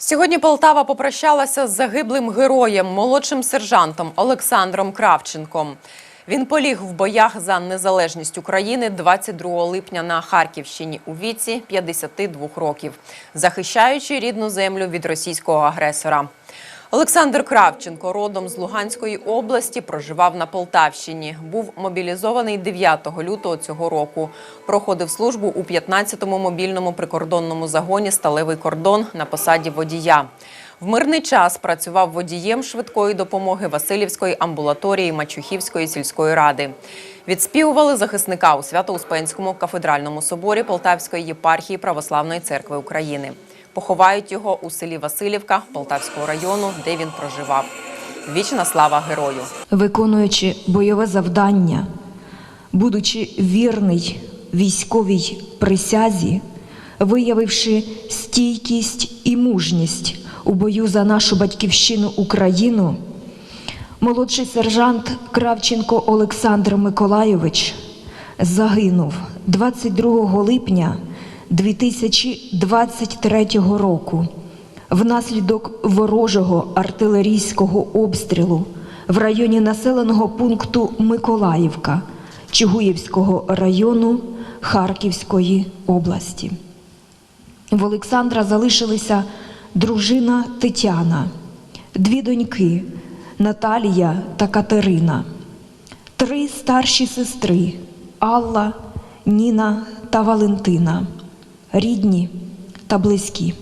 Сьогодні Полтава попрощалася з загиблим героєм, молодшим сержантом Олександром Кравченком. Він поліг в боях за незалежність України 22 липня на Харківщині у віці 52 років, захищаючи рідну землю від російського агресора. Олександр Кравченко, родом з Луганської області, проживав на Полтавщині. Був мобілізований 9 лютого цього року. Проходив службу у 15-му мобільному прикордонному загоні Сталевий кордон на посаді водія. В мирний час працював водієм швидкої допомоги Васильівської амбулаторії Мачухівської сільської ради. Відспівували захисника у Свято-Успенському кафедральному соборі Полтавської єпархії Православної церкви України. Поховають його у селі Васильівка Полтавського району, де він проживав. Вічна слава герою! виконуючи бойове завдання, будучи вірний військовій присязі, виявивши стійкість і мужність у бою за нашу батьківщину Україну, молодший сержант Кравченко Олександр Миколайович загинув 22 липня 2023 року внаслідок ворожого артилерійського обстрілу в районі населеного пункту Миколаївка Чугуївського району Харківської області. В Олександра залишилися дружина Тетяна, дві доньки Наталія та Катерина, три старші сестри Алла, Ніна та Валентина, рідні та близькі.